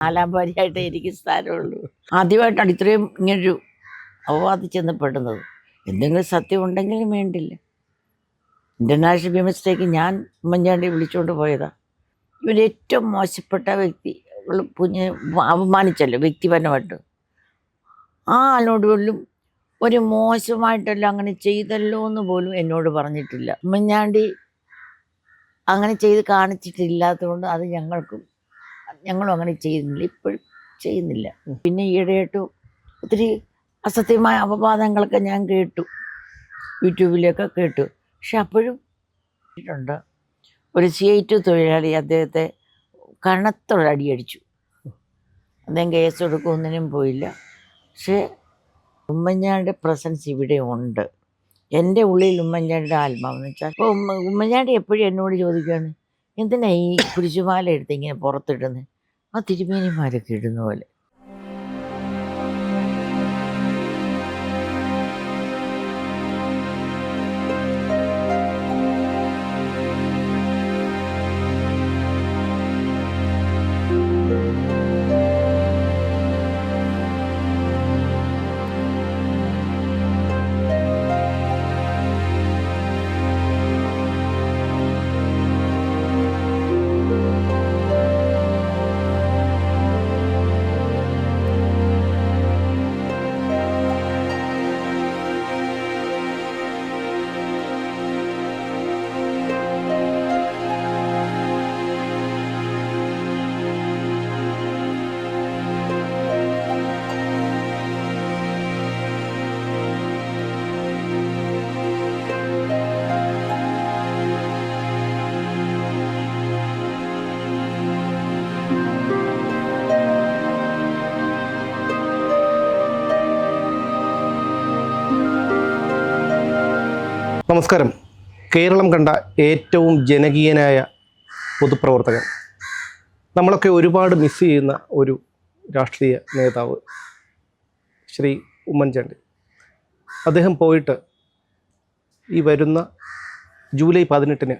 നാലാം ഭാര്യയായിട്ട് എനിക്ക് സ്ഥാനമുള്ളൂ. ആദ്യമായിട്ടാണ് ഇത്രയും ഇങ്ങനൊരു അപവാദം ചെന്നപ്പെടുന്നത്. എന്തെങ്കിലും സത്യം ഉണ്ടെങ്കിലും വേണ്ടില്ല. ഇന്റർനാഷണൽ വിമൻസിലേക്ക് ഞാൻ ഉമ്മൻചാണ്ടി വിളിച്ചുകൊണ്ട് പോയതാ. ഇവൻ ഏറ്റവും മോശപ്പെട്ട വ്യക്തി കുഞ്ഞ് അപമാനിച്ചല്ലോ വ്യക്തിപരമായിട്ട്. ആ ആളിനോട് പോലും ഒരു മോശമായിട്ടല്ല അങ്ങനെ ചെയ്തല്ലോ എന്ന് പോലും എന്നോട് പറഞ്ഞിട്ടില്ല. ഉമ്മൻചാണ്ടി അങ്ങനെ ചെയ്ത് കാണിച്ചിട്ടില്ലാത്തതുകൊണ്ട് അത് ഞങ്ങൾക്കും ഞങ്ങളും അങ്ങനെ ചെയ്യുന്നില്ല ഇപ്പോഴും ചെയ്യുന്നില്ല. പിന്നെ ഈയിടെയായിട്ട് ഒത്തിരി അസത്യമായ അപവാദങ്ങളൊക്കെ ഞാൻ കേട്ടു. യൂട്യൂബിലൊക്കെ കേട്ടു. പക്ഷെ അപ്പോഴും ഉണ്ട് ഒരു സി ഐ ടു തൊഴിലാളി അദ്ദേഹത്തെ കണത്തൊരടിയടിച്ചു അദ്ദേഹം കേസ് എടുക്കുന്നതിനും പോയില്ല. പക്ഷേ ഉമ്മൻചാണ്ടിയുടെ പ്രസൻസ് ഇവിടെ ഉണ്ട്. എന്റെ ഉള്ളിൽ ഉമ്മൻചാണ്ടിയുടെ ആത്മാവെന്ന് വെച്ചാൽ ഇപ്പോൾ ഉമ്മ ഉമ്മൻചാണ്ടി എപ്പോഴും എന്നോട് ചോദിക്കുകയാണ് എന്തിനാ ഈ കുരിശുമാല എടുത്ത് ഇങ്ങനെ പുറത്തിടുന്നത് ആ തിരുമേനിമാരൊക്കെ ഇടുന്ന പോലെ. നമസ്കാരം. കേരളം കണ്ട ഏറ്റവും ജനകീയനായ പൊതുപ്രവർത്തകൻ. നമ്മളൊക്കെ ഒരുപാട് മിസ് ചെയ്യുന്ന ഒരു രാഷ്ട്രീയ നേതാവ് ശ്രീ ഉമ്മൻചാണ്ടി. അദ്ദേഹം പോയിട്ട് ഈ വരുന്ന ജൂലൈ പതിനെട്ടിന്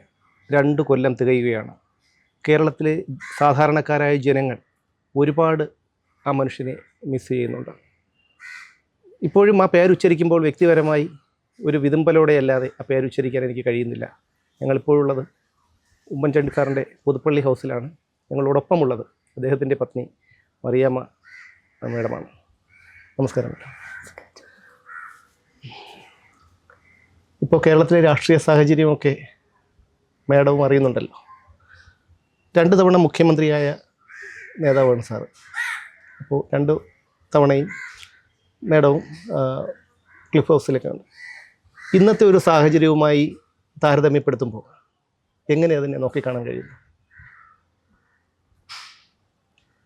രണ്ട് കൊല്ലം തികയുകയാണ്. കേരളത്തിലെ സാധാരണക്കാരായ ജനങ്ങൾ ഒരുപാട് ആ മനുഷ്യനെ മിസ് ചെയ്യുന്നുണ്ട്. ഇപ്പോഴും ആ പേരുച്ചരിക്കുമ്പോൾ വ്യക്തിപരമായി ഒരു വിതുമ്പലോടെ അല്ലാതെ ആ പേരുച്ചരിക്കാൻ എനിക്ക് കഴിയുന്നില്ല. ഞങ്ങളിപ്പോഴുള്ളത് ഉമ്മൻചാണ്ടി സാറിന്റെ പുതുപ്പള്ളി ഹൗസിലാണ്. ഞങ്ങളോടൊപ്പമുള്ളത് അദ്ദേഹത്തിന്റെ പത്നി മറിയാമ്മ മേഡമാണ് നമസ്കാരം ഇപ്പോൾ കേരളത്തിലെ രാഷ്ട്രീയ സാഹചര്യമൊക്കെ മേഡവും അറിയുന്നുണ്ടല്ലോ. രണ്ട് തവണ മുഖ്യമന്ത്രിയായ നേതാവാണ് സാറ്. അപ്പോൾ രണ്ട് തവണയും മേഡവും ക്ലിഫ് ഹൗസിലൊക്കെ ഉണ്ട് ഇന്നത്തെ ഒരു സാഹചര്യവുമായി താരതമ്യപ്പെടുത്തുമ്പോൾ എങ്ങനെ അതിനെ നോക്കിക്കാണാൻ കഴിയും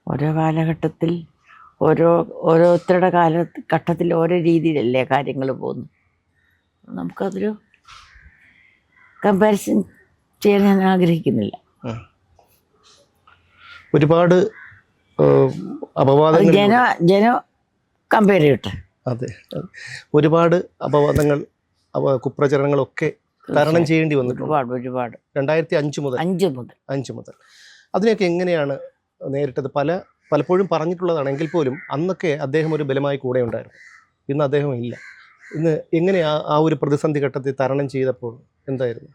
ഓരോ കാലഘട്ടത്തിൽ ഓരോ ഓരോരുത്തരുടെ കാല ഘട്ടത്തിൽ ഓരോ രീതിയിലല്ലേ കാര്യങ്ങൾ പോകുന്നു. നമുക്കതൊരു കമ്പാരിസൺ ചെയ്യാൻ ഞാൻ ആഗ്രഹിക്കുന്നില്ല. ഒരുപാട് അപവാദങ്ങൾ ജന ജന കമ്പയർ ചെയ്യട്ടെ. അതെ. ഒരുപാട് അപവാദങ്ങൾ കുപ്രചരണങ്ങളൊക്കെ തരണം ചെയ്യേണ്ടി വന്നിട്ടുണ്ട്. ഒരുപാട് ഒരുപാട്. രണ്ടായിരത്തി അഞ്ച് മുതൽ അഞ്ച് മുതൽ. അഞ്ച് മുതൽ. അതിനെയൊക്കെ എങ്ങനെയാണ് നേരിട്ടത്? പല പലപ്പോഴും പറഞ്ഞിട്ടുള്ളതാണ് എങ്കിൽ പോലും അന്നൊക്കെ അദ്ദേഹം ഒരു ബലമായി കൂടെ ഉണ്ടായിരുന്നു. ഇന്ന് അദ്ദേഹം ഇല്ല. ഇന്ന് എങ്ങനെ ആ ആ ഒരു പ്രതിസന്ധി ഘട്ടത്തിൽ തരണം ചെയ്തപ്പോൾ എന്തായിരുന്നു?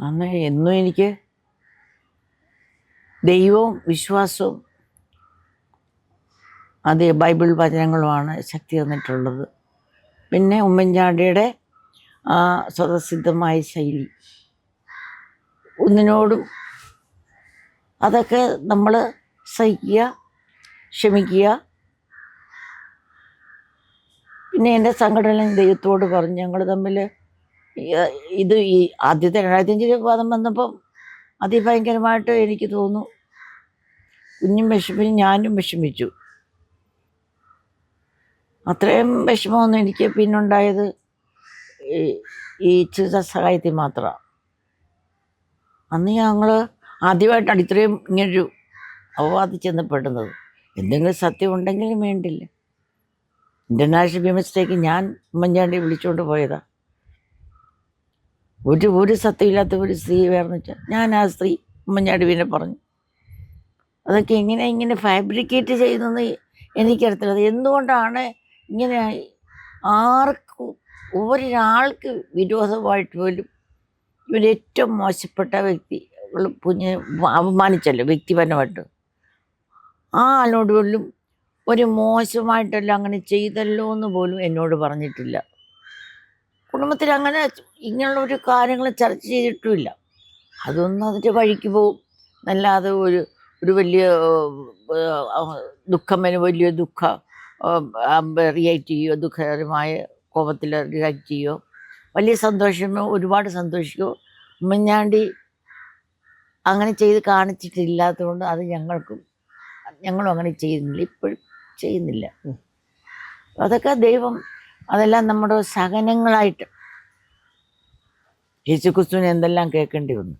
അന്ന് എന്നും എനിക്ക് ദൈവവും വിശ്വാസവും അതേ ബൈബിൾ വചനങ്ങളുമാണ് ശക്തി തന്നിട്ടുള്ളത്. പിന്നെ ഉമ്മൻചാണ്ടിയുടെ ആ സ്വതസിദ്ധമായ ശൈലി. ഒന്നിനോടും അതൊക്കെ നമ്മൾ സഹിക്കുക ക്ഷമിക്കുക. പിന്നെ എന്റെ സംഘടന ദൈവത്തോട് പറഞ്ഞു ഞങ്ങൾ തമ്മിൽ ഇത് ഈ ആദ്യത്തെ രണ്ടായിരത്തി അഞ്ചിൽ വാദം വന്നപ്പം അതിഭയങ്കരമായിട്ട് എനിക്ക് തോന്നുന്നു. കുഞ്ഞും വിഷമിച്ചു ഞാനും വിഷമിച്ചു. അത്രയും വിഷമമൊന്നും എനിക്ക് പിന്നുണ്ടായത് ഈ- ചികിത്സാ സഹായത്തിൽ മാത്രമാണ് അന്ന് ഞങ്ങൾ ആദ്യമായിട്ടാണ് ഇത്രയും ഇങ്ങനൊരു അപവാദം ചെന്നപ്പെടുന്നത് എന്തെങ്കിലും സത്യം ഉണ്ടെങ്കിലും വേണ്ടില്ല. ഇന്റർനാഷണൽ വിമൻസിലേക്ക് ഞാൻ ഉമ്മൻചാണ്ടി വിളിച്ചുകൊണ്ട് പോയതാണ് ഒരു ഒരു സത്യമില്ലാത്ത ഒരു സ്ത്രീ വേറെന്ന് വെച്ചാൽ ഞാൻ ആ സ്ത്രീ ഉമ്മൻചാണ്ടി പിന്നെ പറഞ്ഞു. അതൊക്കെ എങ്ങനെ ഇങ്ങനെ ഫാബ്രിക്കേറ്റ് ചെയ്യുന്നത് എനിക്കറിയത്തില്ല. അത് എന്തുകൊണ്ടാണ് ഇങ്ങനെ ആർക്കും ഒരാൾക്ക് വിരോധമായിട്ട് പോലും ഇവർ ഏറ്റവും മോശപ്പെട്ട വ്യക്തി കുഞ്ഞ് അപമാനിച്ചല്ലോ വ്യക്തിപരമായിട്ട്. ആ ആളോട് പോലും ഒരു മോശമായിട്ടല്ല അങ്ങനെ ചെയ്തല്ലോ എന്ന് പോലും എന്നോട് പറഞ്ഞിട്ടില്ല. കുടുംബത്തിൽ അങ്ങനെ ഇങ്ങനെയുള്ള ഒരു കാര്യങ്ങൾ ചർച്ച ചെയ്തിട്ടുമില്ല. അതൊന്നും അതിന്റെ വഴിക്ക് പോവും അല്ലാതെ ഒരു ഒരു വലിയ ദുഃഖം വലിയ ദുഃഖ റിയേറ്റ് ചെയ്യുകയോ ദുഃഖകരമായ കോപത്തിൽ റിയാക്ട് ചെയ്യുകയോ വലിയ സന്തോഷമോ? ഒരുപാട് സന്തോഷിക്കുമോ ഉമ്മൻചാണ്ടി അങ്ങനെ ചെയ്ത് കാണിച്ചിട്ടില്ലാത്തതുകൊണ്ട് അത് ഞങ്ങൾക്കും ഞങ്ങളും അങ്ങനെ ചെയ്യുന്നില്ല. ഇപ്പോഴും ചെയ്യുന്നില്ല. അതൊക്കെ ദൈവം അതെല്ലാം നമ്മുടെ സഹനങ്ങളായിട്ട് യേശു ക്രിസ്തുവിന് എന്തെല്ലാം കേൾക്കേണ്ടി വന്നു.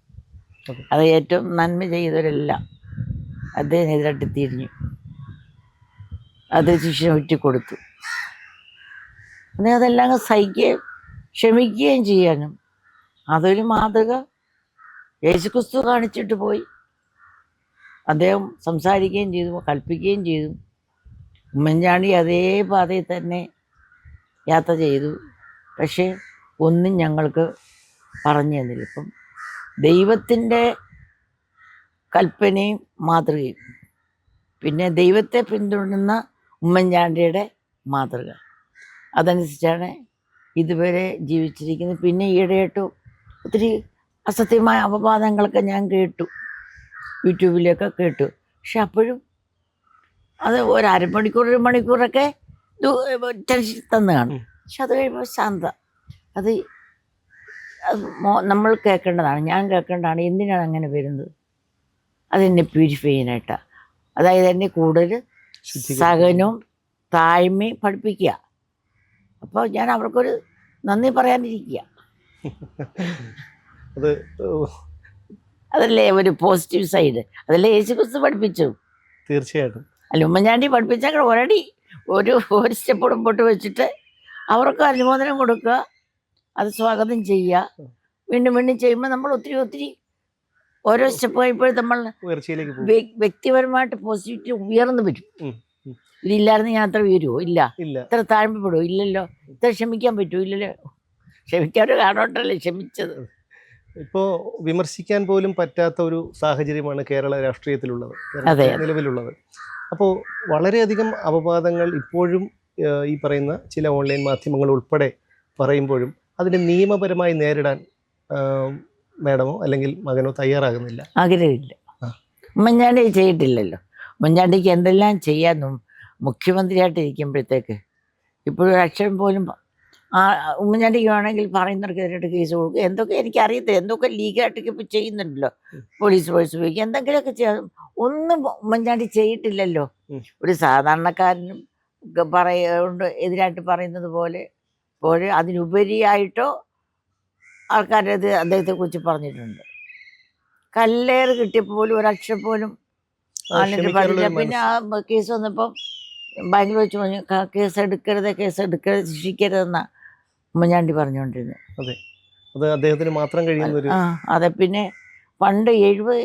അതെ. ഏറ്റവും നന്മ ചെയ്തവരെല്ലാം അദ്ദേഹത്തിനെതിരായിട്ട് തിരിഞ്ഞു അത് ശിക്ഷ കൊടുത്തു അദ്ദേഹം അതെല്ലാം സഹിക്കുകയും ക്ഷമിക്കുകയും ചെയ്യാനും. അതൊരു മാതൃക. യേശുക്രിസ്തു കാണിച്ചിട്ട് പോയി. അദ്ദേഹം സംസാരിക്കുകയും ചെയ്തു കൽപ്പിക്കുകയും ചെയ്തു. ഉമ്മൻചാണ്ടി അതേ പാതയിൽ തന്നെ യാത്ര ചെയ്തു. പക്ഷേ ഒന്നും ഞങ്ങൾക്ക് പറഞ്ഞു തന്നില്ല. ഇപ്പം ദൈവത്തിന്റെ കൽപ്പനയും മാതൃകയും. പിന്നെ ദൈവത്തെ പിന്തുടരുന്ന ഉമ്മൻചാണ്ടിയുടെ മാതൃക. അതനുസരിച്ചാണ് ഇതുവരെ ജീവിച്ചിരിക്കുന്നത്. പിന്നെ ഈയിടെയായിട്ട് ഒത്തിരി അസത്യമായ അപവാദങ്ങളൊക്കെ ഞാൻ കേട്ടു. യൂട്യൂബിലൊക്കെ കേട്ടു. പക്ഷെ അപ്പോഴും അത് ഒരു അരമണിക്കൂർ ഒരു മണിക്കൂറൊക്കെ ടെൻഷൻ തന്നു കാണും. പക്ഷെ അത് കഴിയുമ്പോൾ ശാന്ത. അത് നമ്മൾ കേൾക്കേണ്ടതാണ്. ഞാൻ കേൾക്കേണ്ടതാണ് എന്തിനാണ് അങ്ങനെ വരുന്നത്? അതെന്നെ പ്യൂരിഫൈ ചെയ്യാനായിട്ടാണ് അതായത് എന്നെ കൂടുതൽ. സഹനവും താഴ്മയും പഠിപ്പിക്കുക. അപ്പോൾ ഞാൻ അവർക്കൊരു നന്ദി പറയാനിരിക്കുക അത് അതല്ലേ ഒരു പോസിറ്റീവ് സൈഡ്. അതല്ലേ യേശു ക്രിസ്തു പഠിപ്പിച്ചു. തീർച്ചയായിട്ടും. അല്ല ഉമ്മൻചാണ്ടി പഠിപ്പിച്ചാൽ ഒരടി ഒരു ഒരു സ്റ്റെപ്പ് മുമ്പോട്ട് വെച്ചിട്ട് അവർക്ക് അനുമോദനം കൊടുക്കുക. അത് സ്വാഗതം ചെയ്യുക. വീണ്ടും വീണ്ടും ചെയ്യുമ്പോൾ നമ്മൾ ഒത്തിരി ഒത്തിരി ഓരോ സ്റ്റെപ്പ് കഴിയുമ്പോഴും നമ്മൾ വ്യക്തിപരമായിട്ട് പോസിറ്റിവിറ്റി ഉയർന്നു വരും. ഇതില്ലായിരുന്നു ഞാൻ അത്ര ഇല്ല. ഇത്ര താഴ്മപ്പെടുമോ ഇല്ലല്ലോ. ഇത്ര ക്ഷമിക്കാൻ പറ്റുമോ ഇല്ലല്ലോ. ക്ഷമിക്കാൻ ഒരു കാരണോട്ടല്ലേ ക്ഷമിച്ചത്. ഇപ്പോൾ വിമർശിക്കാൻ പോലും പറ്റാത്ത ഒരു സാഹചര്യമാണ് കേരള രാഷ്ട്രീയത്തിലുള്ളത്. നിലവിലുള്ളത്. അപ്പോൾ വളരെയധികം അപവാദങ്ങൾ ഇപ്പോഴും ഈ പറയുന്ന ചില ഓൺലൈൻ മാധ്യമങ്ങൾ ഉൾപ്പെടെ പറയുമ്പോഴും അതിനെ നിയമപരമായി നേരിടാൻ മേഡമോ അല്ലെങ്കിൽ മകനോ തയ്യാറാകുന്നില്ല. ആഗ്രഹമില്ല. ഉമ്മൻചാണ്ടി ചെയ്തിട്ടില്ലല്ലോ. ഉമ്മൻചാണ്ടിക്ക് എന്തെല്ലാം ചെയ്യാനും മുഖ്യമന്ത്രിയായിട്ട് ഇരിക്കുമ്പോഴത്തേക്ക് ഇപ്പോഴും അക്ഷരം പോലും ആ ഉമ്മൻചാണ്ടിക്ക് വേണമെങ്കിൽ പറയുന്നവർക്കെതിരായിട്ട് കേസ് കൊടുക്കുക എന്തൊക്കെ എനിക്കറിയത്തില്ല. എന്തൊക്കെ ലീഗായിട്ട് ഇപ്പോൾ ചെയ്യുന്നുണ്ടല്ലോ. പോലീസ് ഫോഴ്സ് ഉപയോഗിക്കുക എന്തെങ്കിലുമൊക്കെ ചെയ്യാം. ഒന്നും ഉമ്മൻചാണ്ടി ചെയ്തിട്ടില്ലല്ലോ. ഒരു സാധാരണക്കാരനും പറയുകൊണ്ട് എതിരായിട്ട് പറയുന്നത് പോലെ. പോലെ അതിനുപരിയായിട്ടോ ആൾക്കാരത് അദ്ദേഹത്തെക്കുറിച്ച് പറഞ്ഞിട്ടുണ്ട്. കല്ലേറ് കിട്ടിയപ്പോൾ പോലും ഒരക്ഷരം പോലും പിന്നെ ആ കേസ് വന്നപ്പം ബാങ്കിൽ വെച്ച് പറഞ്ഞു "ക- കേസ് എടുക്കരുത് കേസ് എടുക്കരുത് ശിക്ഷിക്കരുതെന്ന ഉമ്മൻചാണ്ടി പറഞ്ഞുകൊണ്ടിരുന്നത്. അത്. അദ്ദേഹത്തിന് മാത്രം കഴിയുന്ന ഒരു ആ അതെ. പിന്നെ പണ്ട് എഴുപത്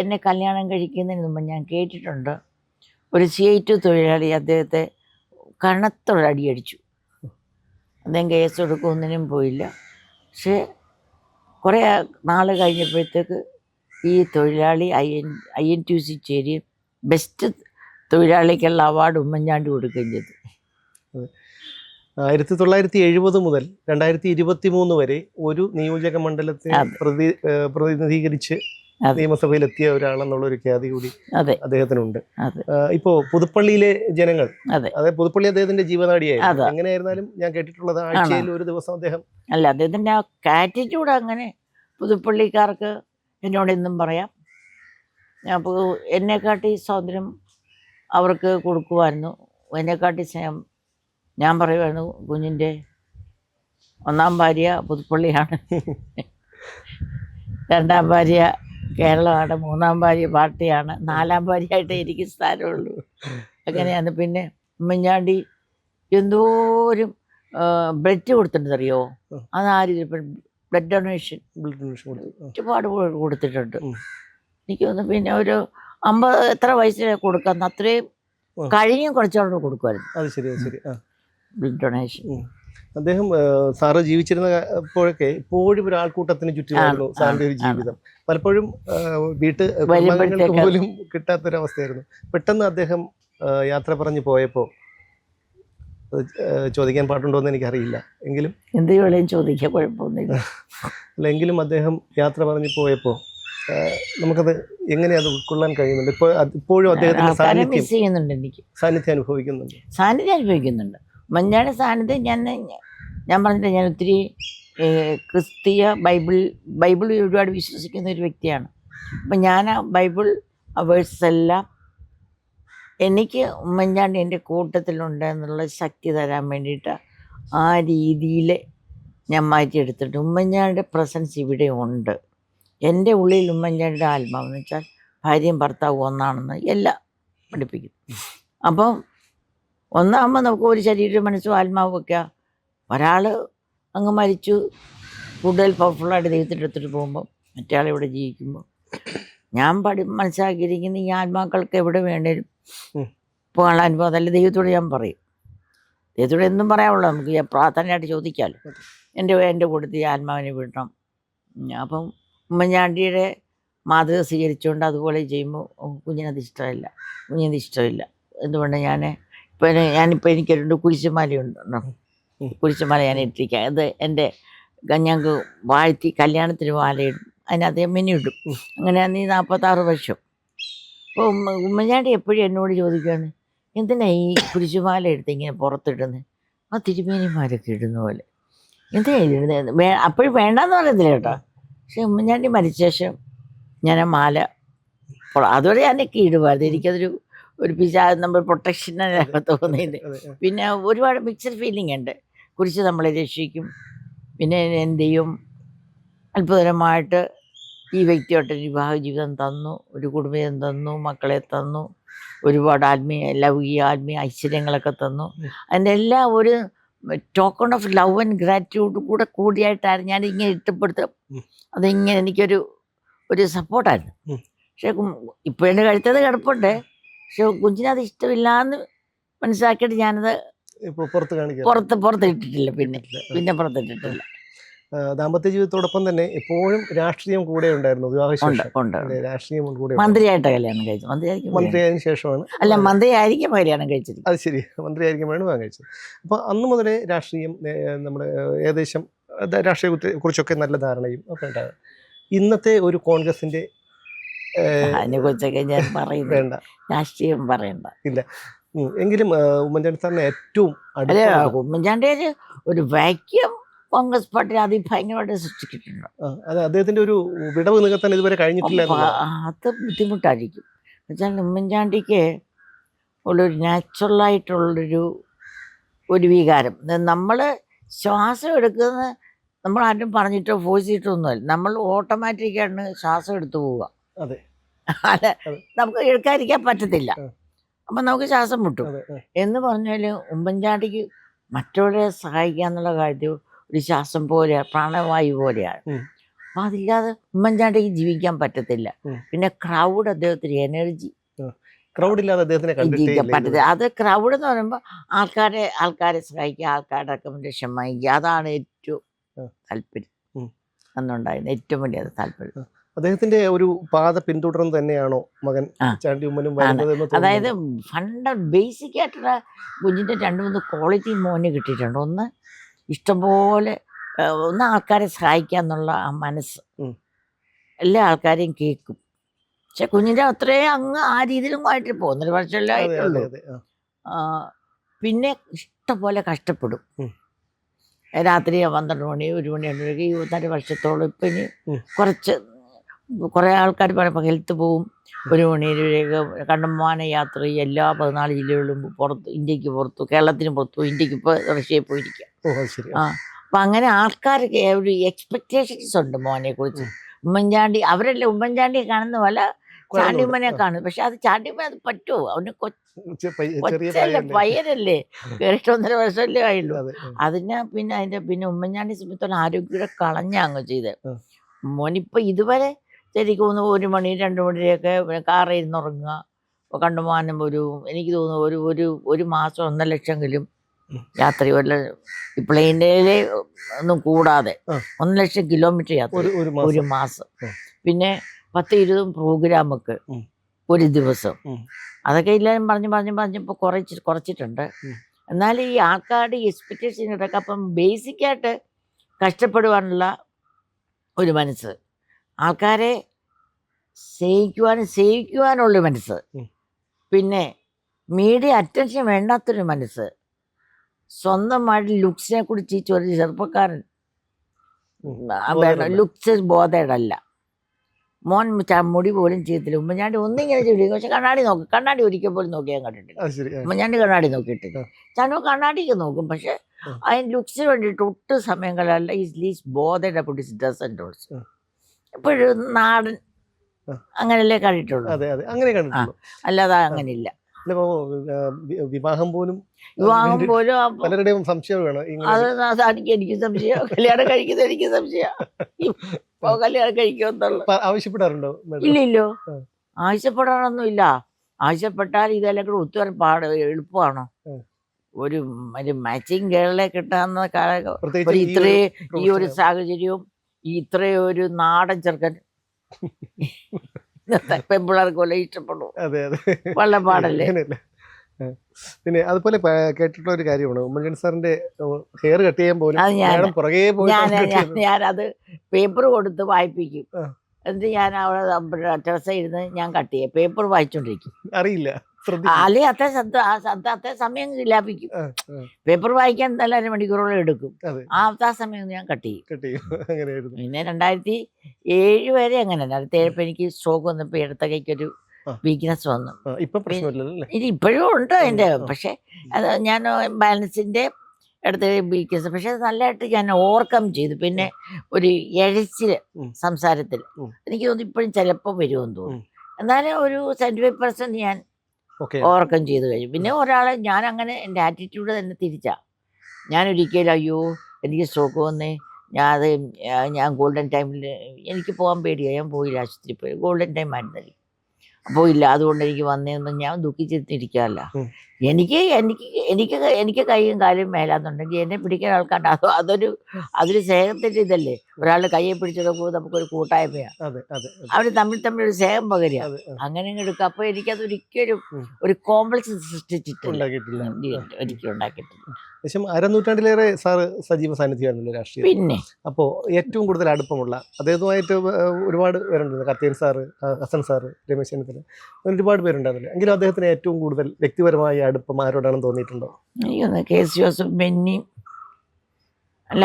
എന്നെ കല്യാണം കഴിക്കുന്നതിന് മുമ്പ് ഞാൻ കേട്ടിട്ടുണ്ട്. ഒരു സി ഐ ടു തൊഴിലാളി അദ്ദേഹത്തെ കണത്തൊരടിയടിച്ചു അദ്ദേഹം കേസ് എടുക്കുന്നതിനും പോയില്ല. പക്ഷേ കുറേ നാൾ കഴിഞ്ഞപ്പോഴത്തേക്ക് ഈ തൊഴിലാളി I N I N T C ചേരി ബെസ്റ്റ് തൊഴിലാളിക്കുള്ള അവാർഡ് ഉമ്മൻചാണ്ടി കൊടുക്കുകയും ചെയ്തു. ആയിരത്തി തൊള്ളായിരത്തി എഴുപത് മുതൽ രണ്ടായിരത്തി ഇരുപത്തി മൂന്ന് വരെ ഒരു നിയോജക മണ്ഡലത്തെ പ്രതി പ്രതിനിധീകരിച്ച് നിയമസഭയിൽ നിയമസഭയിലെത്തിയ ഒരാളെന്നുള്ള ഒരു ഖ്യാതി കൂടി അദ്ദേഹത്തിനുണ്ട്. ഇപ്പോ പുതുപ്പള്ളിയിലെ ജനങ്ങൾ അതെ. പുതുപ്പള്ളി അദ്ദേഹത്തിന്റെ ജീവനാടിയായിരുന്നു. എങ്ങനെയായിരുന്നാലും ഞാൻ കേട്ടിട്ടുള്ളത് ആഴ്ചയിൽ ഒരു ദിവസം അദ്ദേഹം അല്ല അദ്ദേഹത്തിന്റെ ആ കാറ്റിറ്റ്യൂഡ് അങ്ങനെ പുതുപ്പള്ളിക്കാർക്ക് എന്നോട് എന്നും പറയാം. ഞാൻ എന്നെക്കാട്ടി സ്വാതന്ത്ര്യം അവർക്ക് കൊടുക്കുമായിരുന്നു എന്നെക്കാട്ടി സ്നേഹം ഞാൻ പറയുമായിരുന്നു കുഞ്ഞിന്റെ ഒന്നാം ഭാര്യ പുതുപ്പള്ളിയാണ്. രണ്ടാം ഭാര്യ കേരളമാണ് മൂന്നാം ഭാര്യ പാർട്ടിയാണ് നാലാം ഭാര്യയായിട്ട് എനിക്ക് സ്ഥാനമുള്ളൂ. അങ്ങനെയാണ് പിന്നെ ഉമ്മൻചാണ്ടി എന്തോരം ബ്ലഡ് കൊടുത്തിട്ടുണ്ടറിയോ? അറിയോ അതാരും ബ്ലഡ് ഡൊണേഷൻ ബ്ലഡ് ഡൊണേഷൻ ഒരുപാട് കൊടുത്തിട്ടുണ്ട്. എനിക്ക് തോന്നുന്നു പിന്നെ ഒരു അമ്പത് എത്ര വയസ്സിന് കൊടുക്കാന്ന് അത്രയും. കഴിഞ്ഞും കുറച്ചുകൊണ്ട് കൊടുക്കുമായിരുന്നു അത് ശരി അത് ശരി. ബ്ലഡ് ഡൊണേഷൻ അദ്ദേഹം സാറ് ജീവിച്ചിരുന്ന അപ്പോഴൊക്കെ ഇപ്പോഴും ഒരു ആൾക്കൂട്ടത്തിന് ചുറ്റിലായിരുന്നു സാറിന്റെ ഒരു ജീവിതം. പലപ്പോഴും വീട്ട് പോലും കിട്ടാത്തൊരവസ്ഥയായിരുന്നു. പെട്ടെന്ന് അദ്ദേഹം യാത്ര പറഞ്ഞു പോയപ്പോൾ ചോദിക്കാൻ പാടുണ്ടോ എന്ന് എനിക്കറിയില്ല. എങ്കിലും എന്ത് ചോദിക്കാൻ കുഴപ്പമൊന്നുമില്ല. അല്ല എങ്കിലും അദ്ദേഹം യാത്ര പറഞ്ഞു പോയപ്പോൾ നമുക്കത് എങ്ങനെ അത് ഉൾക്കൊള്ളാൻ കഴിയുന്നുണ്ട്? ഇപ്പോൾ ഇപ്പോഴും അദ്ദേഹത്തിന്റെ സാന്നിധ്യം ചെയ്യുന്നുണ്ട് എനിക്ക്. സാന്നിധ്യം അനുഭവിക്കുന്നുണ്ട്. സാന്നിധ്യം അനുഭവിക്കുന്നുണ്ട്. മഞ്ഞാട് സാന്നിധ്യം. ഞാൻ ഞാൻ പറഞ്ഞില്ല ഞാൻ ഒത്തിരി ക്രിസ്തീയ ബൈബിൾ ബൈബിൾ ഒരുപാട് വിശ്വസിക്കുന്ന ഒരു വ്യക്തിയാണ്. അപ്പം ഞാൻ ആ ബൈബിൾ വേഴ്സസ് എല്ലാം എനിക്ക് ഉമ്മൻചാണ്ടി എന്റെ കൂട്ടത്തിലുണ്ട് എന്നുള്ള ശക്തി തരാൻ വേണ്ടിയിട്ട് ആ രീതിയിൽ ഞാൻ മാറ്റിയെടുത്തിട്ടുണ്ട്. ഉമ്മൻചാണ്ടിയുടെ പ്രസൻസ് ഇവിടെ ഉണ്ട്. എന്റെ ഉള്ളിൽ ഉമ്മൻചാണ്ടിയുടെ ആത്മാവെന്ന് വെച്ചാൽ ഭാര്യയും ഭർത്താവും ഒന്നാണെന്ന് എല്ലാം പഠിപ്പിക്കും അപ്പം ഒന്നാകുമ്പോൾ നമുക്ക് ഒരു ശരീരവും മനസ്സും ആത്മാവും ഒക്കെ ഒരാൾ അങ്ങ് മരിച്ചു കൂടുതൽ പവർഫുള്ളായിട്ട് ദൈവത്തിന്റെ അടുത്തിട്ട് പോകുമ്പോൾ മറ്റേ ഇവിടെ ജീവിക്കുമ്പോൾ ഞാൻ പഠി മനസ്സിലാക്കിയിരിക്കുന്ന ഈ ആത്മാക്കൾക്ക് എവിടെ വേണേലും. പോകാനുള്ള അനുഭവം അതല്ല ദൈവത്തോട് ഞാൻ പറയും ദൈവത്തോട് എന്നും പറയാനുള്ളൂ നമുക്ക് പ്രാർത്ഥനയായിട്ട് ചോദിക്കാമല്ലോ. എന്റെ എന്റെ കൂട്ടത്തിൽ ആത്മാവിനെ വിടണം അപ്പം ഉമ്മൻചാണ്ടിയുടെ മാതൃക സ്വീകരിച്ചുകൊണ്ട് അതുപോലെ ചെയ്യുമ്പോൾ കുഞ്ഞിനത് ഇഷ്ടമില്ല കുഞ്ഞിനത് ഇഷ്ടമില്ല. എന്തുകൊണ്ട് ഞാൻ ഇപ്പം ഞാനിപ്പോൾ എനിക്ക് രണ്ട് കുരിശുമാലയുണ്ട്. കുരിശുമാല ഞാൻ ഇട്ടിരിക്കാം. അത് എന്റെ ഞങ്ങൾക്ക് വാഴ്ത്തി കല്യാണത്തിന് മാലയിടും. അതിനകത്ത് മിന്നിയിടും ഇടും. അങ്ങനെ നീ നാൽപ്പത്താറ് വർഷം. അപ്പോൾ ഉമ്മ ഉമ്മൻചാണ്ടി എപ്പോഴും എന്നോട് ചോദിക്കുകയാണ് എന്തിനാ ഈ കുരിശുമാല എടുത്ത് ഇങ്ങനെ പുറത്തിടുന്നത് ആ തിരുമേനിമാരൊക്കെ ഇടുന്ന പോലെ. എന്തിനാ ഇടുന്നത് വേ അപ്പോഴും വേണ്ടാന്ന് പറയത്തില്ല കേട്ടോ. പക്ഷെ ഉമ്മൻചാണ്ടി മരിച്ച ശേഷം ഞാൻ ആ മാല അതുവരെ ഞാനൊക്കെ ഇടുമായിരുന്നു എനിക്കതൊരു ഒരു പിശാ നമ്മൾ പ്രൊട്ടക്ഷനാണ് തോന്നിയത് പിന്നെ ഒരുപാട് മിക്സഡ് ഫീലിംഗ് ഉണ്ട്. കുറിച്ച് നമ്മളെ രക്ഷിക്കും. പിന്നെ എന്ത് ചെയ്യും? അത്ഭുതകരമായിട്ട് ഈ വ്യക്തിയോട്ട് വിവാഹ ജീവിതം തന്നു ഒരു കുടുംബം തന്നു മക്കളെ തന്നു ഒരുപാട് ആത്മീയ ലൗകിക ആത്മീയ ഐശ്വര്യങ്ങളൊക്കെ തന്നു. അതിന്റെ എല്ലാം ഒരു token of love and gratitude കൂടെ കൂടിയായിട്ടായിരുന്നു ഞാൻ ഇങ്ങനെ ഇഷ്ടപ്പെടുത്തുക. അതിങ്ങനെ എനിക്കൊരു ഒരു സപ്പോർട്ടായിരുന്നു പക്ഷെ എന്റെ കഴുത്തത് കിടപ്പുണ്ട്. പക്ഷെ കുഞ്ഞിനത് ഇഷ്ടമില്ലാന്ന് മനസ്സിലാക്കിയിട്ട് ഞാനത് പുറത്ത് പുറത്ത് പുറത്തിട്ടിട്ടില്ല പിന്നെ. പിന്നെ പുറത്തിട്ടിട്ടില്ല. ദാമ്പത്യ ജീവിതത്തോടൊപ്പം തന്നെ എപ്പോഴും രാഷ്ട്രീയം കൂടെ ഉണ്ടായിരുന്നു ഉണ്ട് വിവാഹശേഷം? രാഷ്ട്രീയം കൂടെ മന്ത്രിയായിട്ട് കല്യാണം കഴിച്ചു. മന്ത്രിയായതിനു ശേഷമാണ്. അല്ല മന്ത്രിയായിരിക്കും കല്യാണം കഴിച്ചത് അത് ശരി. മന്ത്രിയായിരിക്കുമ്പോഴാണ് വിവാഹം കഴിച്ചത്. അപ്പോൾ അന്ന് മുതലേ രാഷ്ട്രീയം നമ്മുടെ ഏകദേശം രാഷ്ട്രീയത്തെ കുറിച്ചൊക്കെ നല്ല ധാരണയും ഒക്കെ ഉണ്ടാകും ഇന്നത്തെ ഒരു കോൺഗ്രസിന്റെ അതിനെ കുറിച്ചൊക്കെ ഞാൻ പറയുന്നത് രാഷ്ട്രീയം പറയണ്ട. ഇല്ല. എങ്കിലും ഉമ്മൻചാണ്ടി സാറിന് ഏറ്റവും ഉമ്മൻചാണ്ടി ഒരു വാക്യം കോൺഗ്രസ് പാർട്ടി അതിഭയങ്കരമായിട്ട് സൃഷ്ടിച്ചിട്ടുണ്ട്. അത് അദ്ദേഹത്തിന്റെ ഒരു വിടവ് നികത്താൻ ഇതുവരെ കഴിഞ്ഞിട്ടില്ല. അത് ബുദ്ധിമുട്ടായിരിക്കും. എന്നുവെച്ചാൽ ഉമ്മൻചാണ്ടിക്ക് ഉള്ളൊരു നാച്ചുറലായിട്ടുള്ളൊരു ഒരു വികാരം. നമ്മൾ ശ്വാസം എടുക്കുന്നത് നമ്മൾ ആരും പറഞ്ഞിട്ടോ ഫോഴ്സ് ചെയ്തിട്ടോ ഒന്നുമല്ല. നമ്മൾ ഓട്ടോമാറ്റിക്കാണ് ശ്വാസം എടുത്തു പോവുക. അതെ. അല്ല അതെ. നമുക്ക് എടുക്കാതിരിക്കാൻ പറ്റത്തില്ല. അപ്പം നമുക്ക് ശ്വാസം മുട്ടും. എന്ന് പറഞ്ഞാൽ ഉമ്മൻചാണ്ടിക്ക് മറ്റുള്ളവരെ സഹായിക്കുക എന്നുള്ള കാര്യത്തിൽ ഒരു ശ്വാസം പോലെ പ്രാണവായു പോലെയാണ്. അപ്പം അതില്ലാതെ ഉമ്മൻചാണ്ടിക്ക് ജീവിക്കാൻ പറ്റത്തില്ല. പിന്നെ ക്രൗഡ് അദ്ദേഹത്തിന് എനർജി ക്രൗഡ് ഇല്ലാതെ അദ്ദേഹത്തിനെ പറ്റത്തില്ല. അത് ക്രൗഡ് എന്ന് പറയുമ്പോൾ ആൾക്കാരെ ആൾക്കാരെ സഹായിക്കുക ആൾക്കാരുടെ റെക്കമെൻഡേഷൻ വാങ്ങിക്കുക. അതാണ് ഏറ്റവും. താല്പര്യം. ഉം. ഏറ്റവും വലിയ താല്പര്യം. അദ്ദേഹത്തിന്റെ ഒരു പാത പിന്തുടർന്ന് തന്നെയാണോ മകൻ. ചാണ്ടി ഉമ്മനും അതായത് ഫണ്ട് ഫണ്ട ബേസിക് ആയിട്ടുള്ള കുഞ്ഞിന്റെ രണ്ട് മൂന്ന് ക്വാളിറ്റി മോന് കിട്ടിയിട്ടുണ്ട്. ഒന്ന് ഇഷ്ടംപോലെ ഒന്ന് ആൾക്കാരെ സഹായിക്കുക എന്നുള്ള ആ മനസ്സ്. എല്ലാ ആൾക്കാരെയും കേൾക്കും. പക്ഷെ കുഞ്ഞിന്റെ അത്രയും അങ്ങ് ആ രീതിയിലും ആയിട്ട് പോകുന്നൊരു വർഷമല്ലേ ആയിട്ടുള്ളൂ. പിന്നെ ഇഷ്ടംപോലെ കഷ്ടപ്പെടും. രാത്രി പന്ത്രണ്ട് മണി ഒരു മണി രണ്ട് മണിക്ക് ഇരുപത്തിനാല് വർഷത്തോളം ഇപ്പം ഇനി കുറച്ച് കുറേ ആൾക്കാർ പറയുമ്പോൾ ഹെൽത്ത് പോവും. ഒരു മണിയിലേക്ക് കണ്ടമാന യാത്ര എല്ലാ പതിനാല് ജില്ലകളിലും പുറത്ത് ഇന്ത്യയ്ക്ക് പുറത്തു കേരളത്തിന് പുറത്തു ഇന്ത്യയ്ക്ക് ഇപ്പോൾ റഷ്യയിൽ പോയിരിക്കുക ആ. അപ്പം അങ്ങനെ ആൾക്കാർക്ക് ഒരു എക്സ്പെക്റ്റേഷൻസ് ഉണ്ട് മോനെ കുറിച്ച്. ഉമ്മൻചാണ്ടി അവരല്ലേ ഉമ്മൻചാണ്ടിയെ കാണുന്ന പോലെ ചാണ്ടി ഉമ്മനെ കാണും. പക്ഷെ അത് ചാണ്ടി ഉമ്മ അത് പറ്റുമോ അവന് കൊച്ചല്ലേ? പയ്യനല്ലേ? കേട്ടൊന്നര വർഷമല്ലേ ആയുള്ളൂ. അതെ അതിന് പിന്നെ അതിന്റെ പിന്നെ ഉമ്മൻചാണ്ടി സമയത്തോളം ആരോഗ്യം കളഞ്ഞ അങ്ങ് ചെയ്ത്. മോനിപ്പൊ ഇതുവരെ ശരിക്കും ഒന്ന് ഒരു മണി രണ്ട് മണിയൊക്കെ കാറിൽ ഇരുന്നുറങ്ങുക കണ്ടുമാനം ഒരു എനിക്ക് തോന്നുന്നു ഒരു ഒരു ഒരു മാസം ഒന്നര ലക്ഷമെങ്കിലും. യാത്ര ഈ പ്ലെയിനിലെ ഒന്നും കൂടാതെ ഒന്ന് ലക്ഷം കിലോമീറ്റർ യാത്ര ഒരു മാസം. പിന്നെ പത്ത് ഇരുപതും പ്രോഗ്രാമൊക്കെ ഒരു ദിവസം. അതൊക്കെ എല്ലാവരും പറഞ്ഞു പറഞ്ഞ് പറഞ്ഞപ്പോൾ കുറച്ച് കുറച്ചിട്ടുണ്ട്. എന്നാലും എന്നാൽ ഈ ആൾക്കാരുടെ എക്സ്പെക്റ്റേഷൻ ഇതൊക്കെ അപ്പം ബേസിക്കായിട്ട് കഷ്ടപ്പെടുവാനുള്ള ഒരു മനസ്സ്. ആൾക്കാരെ സ്നേഹിക്കുവാനും സേവിക്കുവാനുള്ള മനസ്സ്. പിന്നെ മീഡിയ അറ്റൻഷൻ വേണ്ടാത്തൊരു മനസ്സ്. സ്വന്തമായിട്ട് ലുക്സിനെ കുറിച്ച് ഈ ഒരു ചെറുപ്പക്കാരൻ. ലുക്സ് ബോധേഡല്ല മോൻ മുടി പോലും ചെയ്യത്തില്ല. ഉമ്മഞ്ഞാണ്ടി ഒന്നിങ്ങനെ ചെയ്യും പക്ഷെ കണ്ണാടി നോക്കും. കണ്ണാടി ഒരിക്കൽ പോലും നോക്കി ഞാൻ കണ്ടിട്ടില്ല. അത് ഉമ്മഞ്ഞാണ്ടി കണ്ണാടി നോക്കിയിട്ടില്ല. ചാനോ കണ്ണാടിക്ക് നോക്കും. പക്ഷെ. അതിന് ലുക്സിന് വേണ്ടിയിട്ട് ഒട്ടും സമയങ്ങളല്ല is less bothered about his dress and dolls. ഇപ്പോഴും നാടൻ അങ്ങനല്ലേ അങ്ങനെയല്ലേ കണ്ടിട്ടുള്ളൂ. അല്ലാതെ അങ്ങനെയില്ല. വിവാഹം പോലും വിവാഹം പോലും പലരുടെയും സംശയം വേണം. അത് എനിക്ക് സംശയം. കല്യാണം കഴിക്കുന്ന എനിക്ക് സംശയം. കല്യാണം കഴിക്കുമെന്നുള്ള ആവശ്യപ്പെടാറുണ്ടോ ഇല്ലല്ലോ. ആവശ്യപ്പെടാനൊന്നും ഇല്ല. ആവശ്യപ്പെട്ടാൽ ഇതെല്ലാം കൂടെ ഒത്തുവരാൻ പാട് എളുപ്പമാണോ. ഒരു ഒരു മാച്ചിങ് ഗേളിനെ കിട്ടാവുന്ന കാല ഈ ഒരു ഇത്രേ ഈ ഒരു സാഹചര്യവും ഇത്രയും ഒരു നാടൻ ചെറുക്കൻ. ഇന്നത്തെ പോലെ ഇഷ്ടപ്പെടും അതെ അതെ. വളരെ പാടല്ലേ അങ്ങനെയല്ല. ആ. പിന്നെ അതുപോലെ പ- കേട്ടിട്ടുള്ള ഒരു കാര്യമാണ്. ഉമ്മൻചാണ്ടി സാറിന്റെ ഹെയർ കട്ട് ചെയ്യാൻ പോലും അത് ഞാൻ മേഡം പുറകെ പോയി ഞാൻ ഞാനത് പേപ്പർ കൊടുത്ത് വായിപ്പിക്കും. ആ. എന്നിട്ട് ഞാൻ അവിടെ ടെറസ ഇരുന്ന് ഞാൻ കട്ട് ചെയ്യാം. പേപ്പർ വായിച്ചോണ്ടിരിക്കും. അറിയില്ല. അല്ലെ അത്ര ശ്രദ്ധ ആ ശ്രദ്ധ അത്ര സമയം ലാഭിക്കും. പേപ്പർ വായിക്കാൻ നല്ല അര മണിക്കൂറോളം എടുക്കും. ആ ആ സമയം ഞാൻ കട്ട് ചെയ്യും. പിന്നെ രണ്ടായിരത്തി ഏഴ് വരെ അങ്ങനെ. രണ്ടായിരത്തി ഏഴ് എനിക്ക് സ്ട്രോക്ക് വന്നപ്പോൾ ഇടത്ത കൈക്കൊരു വീക്ക്നെസ് വന്നു. ഇത് ഇപ്പോഴും ഉണ്ട് അതിന്റെ ആ. പക്ഷെ അത് ഞാൻ ബാലൻസിന്റെ അടുത്ത് വീക്ക്നെസ് പക്ഷെ അത് നല്ലതായിട്ട് ഞാൻ ഓവർകം ചെയ്തു. പിന്നെ ഒരു എഴച്ചിൽ സംസാരത്തിൽ എനിക്ക് തോന്നുന്നു ഇപ്പോഴും ചിലപ്പോൾ വരുമെന്ന് തോന്നുന്നു. എന്നാലും ഒരു സെവന്റി ഫൈവ് പെർസെന്റ് ഞാൻ ഓവർകം ചെയ്ത് കഴിഞ്ഞു. പിന്നെ ഒരാളെ ഞാൻ അങ്ങനെ എന്റെ ആറ്റിറ്റ്യൂഡ് തന്നെ തിരിച്ചാ. ഞാൻ ഒരിക്കലും അയ്യോ എനിക്ക് സ്ട്രോക്ക് വന്നേ. ഞാൻ അത് ഞാൻ ഗോൾഡൻ ടൈമിൽ എനിക്ക് പോകാൻ പേടിയാണ് ഞാൻ പോയില്ല ആശുപത്രി പോയി. ഗോൾഡൻ ടൈം ആയിരുന്നല്ലേ. പോയില്ല അതുകൊണ്ട് എനിക്ക് വന്നേന്ന് ഞാൻ ദുഃഖിച്ചിരിക്കാമല്ല ഉം. എനിക്ക് എനിക്ക് എനിക്ക് എനിക്ക് കൈയും കാലും മേലാന്നുണ്ടെങ്കിൽ എന്നെ പിടിക്കാൻ ആൾക്കാണ്ട് അത് അതൊരു അതൊരു സ്നേഹത്തിന്റെ ഇതല്ലേ? ഒരാൾ കയ്യെ പിടിച്ചെടുക്കുമ്പോൾ നമുക്കൊരു കൂട്ടായ്മയാണ് അതെ അതെ അതെ, അവർ തമ്മിൽ തമ്മിൽ ഒരു സ്നേഹം പകരുക. അങ്ങനെ അങ്ങ് എടുക്കുക. അപ്പോൾ എനിക്കത് ഒരിക്കലും ഒരു കോംപ്ലക്സ് സൃഷ്ടിച്ചിട്ടില്ല. ഒരിക്കലും ഉണ്ടാക്കിയിട്ടില്ല. ഏകദേശം അരനൂറ്റാണ്ടിലേറെ സാറ് സജീവ സാന്നിധ്യമായിരുന്നല്ലോ രാഷ്ട്രീയം. പിന്നെ? അപ്പോൾ ഏറ്റവും കൂടുതൽ അടുപ്പമുള്ള അദ്ദേഹവുമായിട്ട് ഒരുപാട് പേരുണ്ടായിരുന്നു. കർത്തിയൻ സാറ് ഹസൻ സാറ് രമേശ് ചെന്നിത്തല അങ്ങനെ ഒരുപാട് പേരുണ്ടായിരുന്നില്ല. എങ്കിലും അദ്ദേഹത്തിന് ഏറ്റവും കൂടുതൽ വ്യക്തിപരമായ അടുപ്പം തോന്നിയിട്ടുണ്ടോ? എനിക്കൊന്ന് കെ സി ജോസഫ് ബെന്നി അല്ല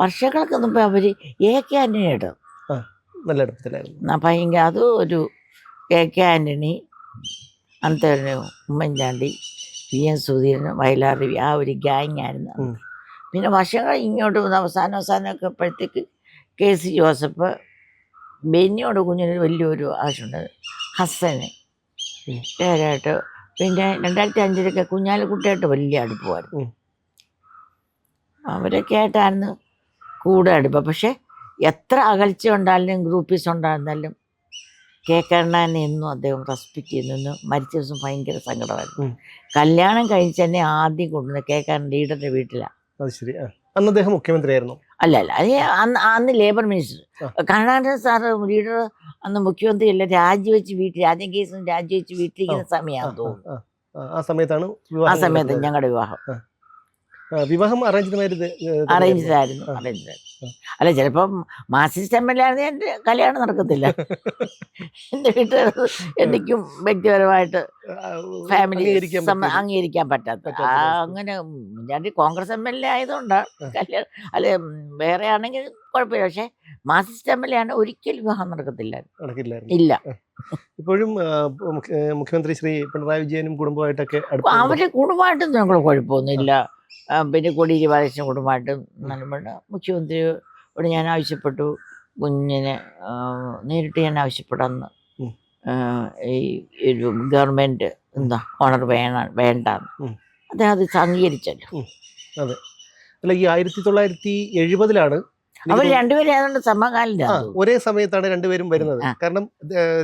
വർഷങ്ങൾക്ക് മുമ്പ് അവർ എ കെ ആന്റണിയുടെ നല്ല അടുപ്പത്തിലായിരുന്നു. ഭയങ്കര അത് ഒരു എ കെ ആന്റണി അന്നത്തെ ഉമ്മൻചാണ്ടി വി എൻ സുധീരൻ വയലാർ രവി ആ ഒരു ഗ്യാങ് ആയിരുന്നു പിന്നെ വർഷങ്ങൾ ഇങ്ങോട്ട് വന്ന് അവസാനം അവസാനമൊക്കെ അപ്പോഴത്തേക്ക് കെ സി ജോസഫ് ബെന്നിയോട് കുഞ്ഞിനൊരു വലിയൊരു ആശുണ്ട് ഹസന്. പേരായിട്ട് പിന്നെ രണ്ടായിരത്തി അഞ്ചിലൊക്കെ കുഞ്ഞാലിക്കുട്ടിയായിട്ട് വലിയ അടുപ്പമായിരുന്നു. അവരൊക്കെ ആയിട്ടായിരുന്നു കൂടെ അടുപ്പം. പക്ഷെ എത്ര അകൽച്ച ഉണ്ടായാലും ഗ്രൂപ്പീസ് ഉണ്ടായിരുന്നാലും കെ കരുണാനെ എന്നും അദ്ദേഹം റെസ്പെക്ട് ചെയ്യുന്നു. മരിച്ച ദിവസം ഭയങ്കര സങ്കടമായിരുന്നു. കല്യാണം കഴിച്ച് തന്നെ ആദ്യം കൊണ്ടുവന്നത് കെ കരുണ ലീഡറുടെ വീട്ടിലാണ് അത് ശരി. അന്ന് അദ്ദേഹം മുഖ്യമന്ത്രിയായിരുന്നു. അല്ല അല്ല. അത് അന്ന് അന്ന് labour minister. Karunakaran sir leader അന്ന് മുഖ്യമന്ത്രി അല്ല രാജിവെച്ച് വീട്ടിൽ ആദ്യം കേസും രാജിവെച്ച് വീട്ടിലിരിക്കുന്ന സമയമാണെന്ന് തോന്നുന്നു. ആ, സമയത്താണ് ആ സമയത്ത് ഞങ്ങളുടെ വിവാഹം. വിവാഹം അറേഞ്ച്ഡ് മാരേജ് അറേഞ്ച്ഡ് ആയിരുന്നു. അറേഞ്ച്ഡ് അല്ല ചിലപ്പം മാസിസ്റ്റ് എം എൽ എ ആണെങ്കിൽ എന്റെ കല്യാണം നടക്കത്തില്ല. എന്റെ വീട്ടുകാർ എനിക്കും വ്യക്തിപരമായിട്ട് ഫാമിലി അംഗീകരിക്കാൻ പറ്റാത്ത. അങ്ങനെ ഞാൻ കോൺഗ്രസ് എം എൽ എ ആയതുകൊണ്ടാണ് കല്യാണം അല്ലെ വേറെ ആണെങ്കിൽ കുഴപ്പമില്ല. പക്ഷേ മാസിസ്റ്റ് എം എൽ എ ആണ് ഒരിക്കലും വിവാഹം നടക്കത്തില്ല. ഇല്ല. ഇപ്പോഴും മുഖ്യമന്ത്രി ശ്രീ പിണറായി വിജയനും കുടുംബമായിട്ടൊക്കെ അടുപ്പം അവരുടെ കുടുംബമായിട്ടും ഞങ്ങൾ കുഴപ്പമൊന്നുമില്ല. പിന്നെ കോടിയേരി ബാലകൃഷ്ണൻ കുടുംബമായിട്ടും നല്ല മുഖ്യമന്ത്രിയോട് ഞാൻ ആവശ്യപ്പെട്ടു. കുഞ്ഞിനെ നേരിട്ട് ഞാൻ ആവശ്യപ്പെടാന്ന്. ഈ ഒരു ഗവൺമെന്റ് എന്താ ഓണർ വേണ വേണ്ട. അദ്ദേഹം അത് അംഗീകരിച്ചല്ലോ. അതെ. അല്ല ഈ ആയിരത്തി തൊള്ളായിരത്തി എഴുപതിലാണ് അവർ രണ്ടുപേരും ഏതാണ്ട് സമകാലം ഒരേ സമയത്താണ് രണ്ടുപേരും വരുന്നത്. കാരണം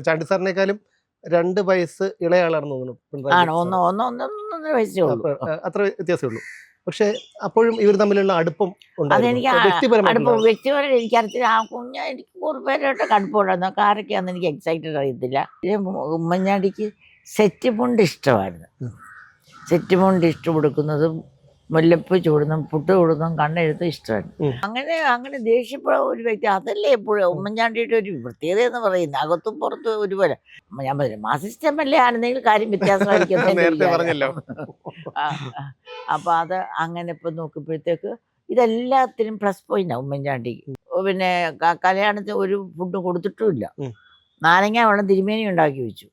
ചാണ്ടി സാറിനേക്കാളും രണ്ട് വയസ്സ് ഇളയാളാണെന്ന് തോന്നുന്നു പിണറായി ഉള്ളൂ. അത്ര വ്യത്യാസമേ ഉള്ളൂ. പക്ഷെ അപ്പോഴും ഇവർ തമ്മിലുള്ള അടുപ്പം അതെനിക്ക് അടുപ്പം വ്യക്തിപരം എനിക്കറിയത്തില്ല. ആ കുഞ്ഞ എനിക്ക് കുറേ പേരായിട്ട് കടുപ്പമുണ്ടായിരുന്നു. എനിക്ക് എക്സൈറ്റഡ് അറിയത്തില്ല. ഉമ്മഞ്ഞാടിക്ക് സെറ്റ് മുണ്ട് ഇഷ്ടമായിരുന്നു. സെറ്റ് മുണ്ട് ഇഷ്ടം കൊടുക്കുന്നതും മുല്ലപ്പ് ചൂടുന്നതും പുട്ട് ചൂടുന്നതും കണ്ണെഴുത്തും ഇഷ്ടമാണ്. അങ്ങനെ അങ്ങനെ ദേഷ്യപ്പെടുന്ന ഒരു വ്യക്തി അതല്ലേ എപ്പോഴും ഉമ്മൻചാണ്ടിയുടെ ഒരു പ്രത്യേകത എന്ന് പറയുന്നത്. അകത്തും പുറത്തും ഒരുപോലെ. ഞാൻ പറഞ്ഞു മാസിസ്റ്റം അല്ലേ? ആണെന്നെങ്കിൽ കാര്യം വ്യത്യാസമായിരിക്കും. അപ്പൊ അത് അങ്ങനെ ഇപ്പൊ നോക്കുമ്പോഴത്തേക്ക് ഇതെല്ലാത്തിനും പ്ലസ് പോയിന്റാ ഉമ്മൻചാണ്ടിക്ക് പിന്നെ കല്യാണത്തിന് ഒരു ഫുഡ് കൊടുത്തിട്ടുമില്ല. നാരങ്ങ വെള്ളം തിരുമേനി ഉണ്ടാക്കി വെച്ചു.